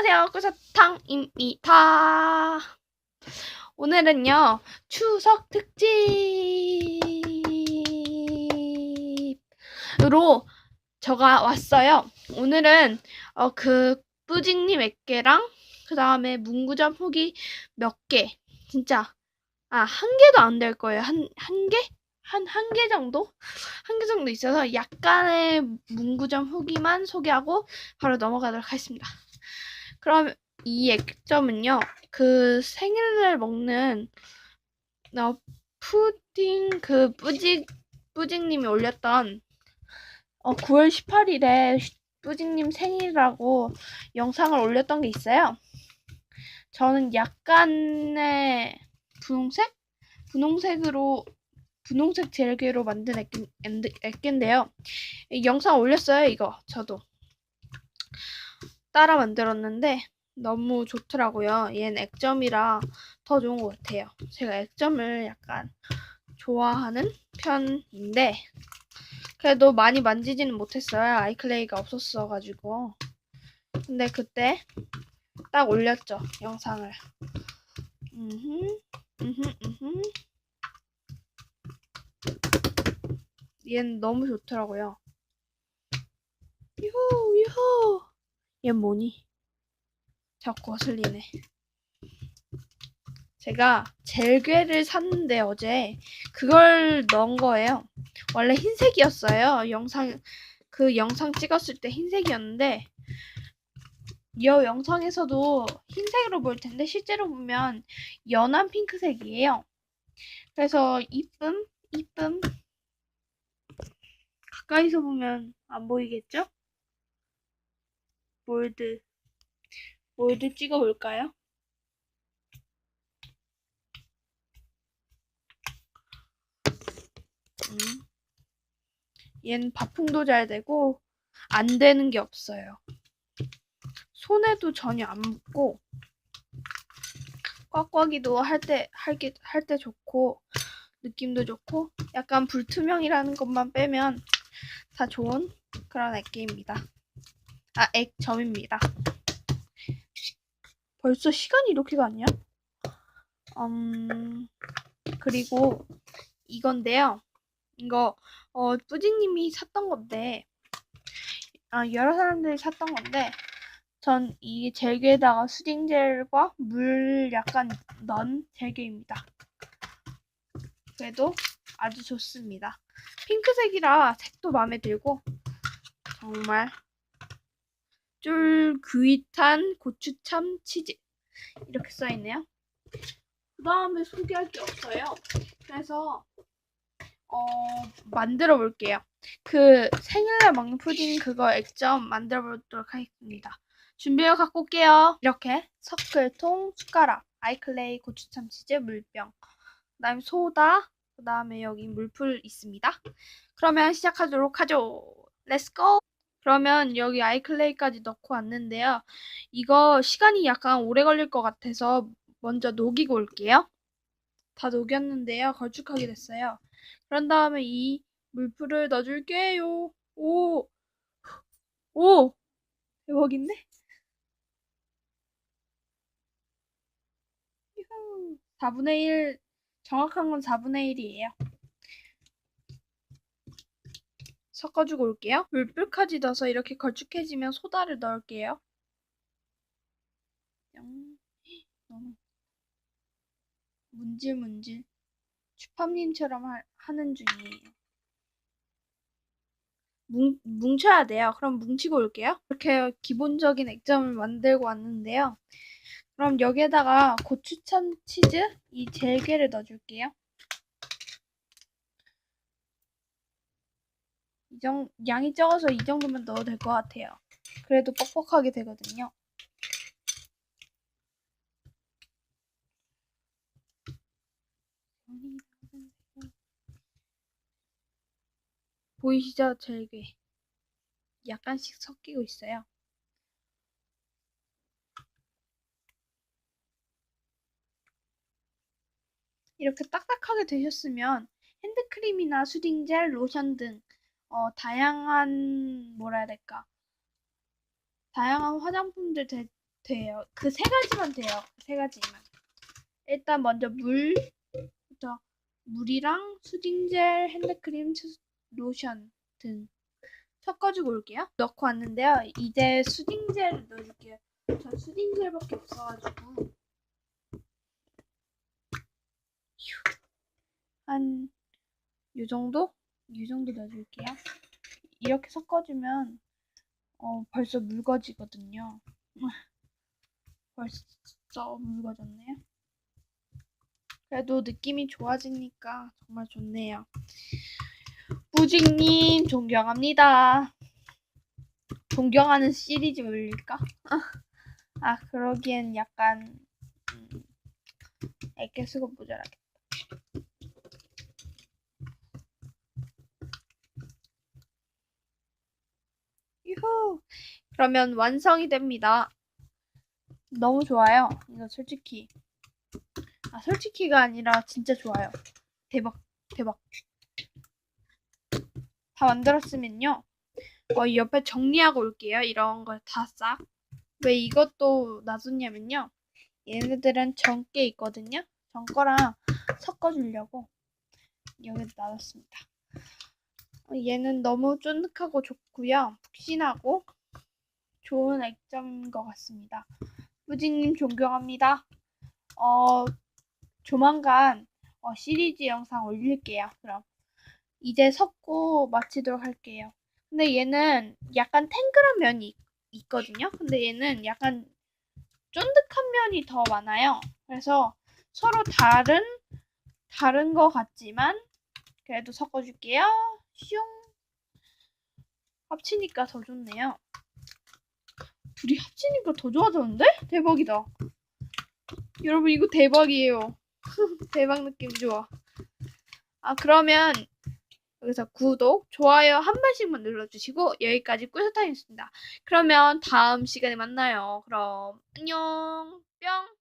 안녕하세요. 꾸사탕입니다. 오늘은요, 추석 특집으로 저가 왔어요. 오늘은, 어, 그, 뿌징님 몇 개랑, 그 다음에 문구점 후기 몇 개, 진짜, 아, 한 개도 안 될 거예요. 한, 한 개? 한, 한 개 정도? 한 개 정도 있어서 약간의 문구점 후기만 소개하고 바로 넘어가도록 하겠습니다. 그럼 이 액점은요, 그 생일날 먹는, 어, 푸딩, 그 뿌직, 뿌직님이 올렸던, 어, 9월 18일에 뿌직님 생일이라고 영상을 올렸던 게 있어요. 저는 약간의 분홍색? 분홍색으로, 분홍색 젤괴로 만든 액, 액인데요. 영상 올렸어요, 이거. 저도. 따라 만들었는데 너무 좋더라고요. 얘는 액점이라 더 좋은 것 같아요. 제가 액점을 약간 좋아하는 편인데 그래도 많이 만지지는 못했어요. 아이클레이가 없었어가지고 근데 그때 딱 올렸죠 영상을. 음흠, 음흠, 음흠. 얘는 너무 좋더라고요. 유후, 유후. 얘 뭐니? 자꾸 거슬리네. 제가 젤괴를 샀는데 어제 그걸 넣은 거예요. 원래 흰색이었어요. 영상 그 영상 찍었을 때 흰색이었는데 이 영상에서도 흰색으로 보일 텐데 실제로 보면 연한 핑크색이에요. 그래서 이쁨 이쁨 가까이서 보면 안 보이겠죠? 몰드 몰드 찍어볼까요? 음. 얘는 바풍도 잘 되고 안 되는 게 없어요. 손에도 전혀 안 묻고 꽉꽉이도 할 때 할게 할 때 좋고 느낌도 좋고 약간 불투명이라는 것만 빼면 다 좋은 그런 액기입니다. 아, 액점입니다. 벌써 시간이 이렇게 갔냐? 음, 그리고 이건데요. 이거, 어, 뿌징님이 샀던 건데, 아, 여러 사람들이 샀던 건데, 전 이 젤게에다가 수딩젤과 물 약간 넣은 젤게입니다. 그래도 아주 좋습니다. 핑크색이라 색도 마음에 들고, 정말 쫄귀탄 고추참 치즈 이렇게 써있네요. 그 다음에 소개할 게 없어요. 그래서 어 만들어 볼게요. 그 생일날 먹는 푸딩 그거 액점 만들어 보도록 하겠습니다. 준비해 갖고 올게요. 이렇게 서클통, 숟가락, 아이클레이, 고추참 치즈, 물병, 그 다음에 소다, 그 다음에 여기 물풀 있습니다. 그러면 시작하도록 하죠. 렛츠고! 그러면 여기 아이클레이까지 넣고 왔는데요. 이거 시간이 약간 오래 걸릴 것 같아서 먼저 녹이고 올게요. 다 녹였는데요. 걸쭉하게 됐어요. 그런 다음에 이 물풀을 넣어줄게요. 오! 오! 대박인데? 4분의 1, 정확한 건 4분의 1이에요. 섞어주고 올게요. 물불까지 넣어서 이렇게 걸쭉해지면 소다를 넣을게요. 너무 문질문질 추팜님처럼 하는 중이에요. 뭉, 뭉쳐야 돼요. 그럼 뭉치고 올게요. 이렇게 기본적인 액점을 만들고 왔는데요. 그럼 여기에다가 고추참 치즈 이 젤게를 넣어줄게요. 이 정, 양이 적어서 이 정도면 넣어도 될 것 같아요. 그래도 뻑뻑하게 되거든요. 보이시죠? 젤괴. 약간씩 섞이고 있어요. 이렇게 딱딱하게 되셨으면 핸드크림이나 수딩젤, 로션 등 어, 다양한 뭐라 해야 될까 다양한 화장품들 대, 돼요. 그 세 가지만 돼요. 그 세 가지만. 일단 먼저 물부터 물이랑 수딩젤, 핸드크림, 수- 로션 등 섞어주고 올게요. 넣고 왔는데요. 이제 수딩젤 넣어줄게요. 전 수딩젤밖에 없어가지고 한이 정도? 이 정도 넣어줄게요. 이렇게 섞어주면 어, 벌써 묽어지거든요. 벌써 묽어졌네요. 그래도 느낌이 좋아지니까 정말 좋네요. 뿌직님 존경합니다. 존경하는 시리즈일까? 아 그러기엔 약간 음, 애교 수고 모자라겠다. 후. 그러면 완성이 됩니다. 너무 좋아요. 이거 솔직히. 아, 솔직히가 아니라 진짜 좋아요. 대박, 대박. 다 만들었으면요. 어, 이 옆에 정리하고 올게요. 이런 걸 다 싹. 왜 이것도 놔뒀냐면요. 얘네들은 전게 있거든요. 전 거랑 섞어주려고 여기다 놔뒀습니다. 어, 얘는 너무 쫀득하고 좋고요. 푹신하고 좋은 액정인 것 같습니다. 뿌지님 존경합니다. 어, 조만간 어, 시리즈 영상 올릴게요. 그럼 이제 섞고 마치도록 할게요. 근데 얘는 약간 탱글한 면이 있- 있거든요. 근데 얘는 약간 쫀득한 면이 더 많아요. 그래서 서로 다른 다른 것 같지만 그래도 섞어줄게요. 슝 합치니까 더 좋네요. 둘이 합치니까 더 좋아졌는데? 대박이다. 여러분 이거 대박이에요. 대박 느낌 좋아. 아 그러면 여기서 구독, 좋아요 한 번씩만 눌러주시고 여기까지 꿀소탕이었습니다. 그러면 다음 시간에 만나요. 그럼 안녕 뿅.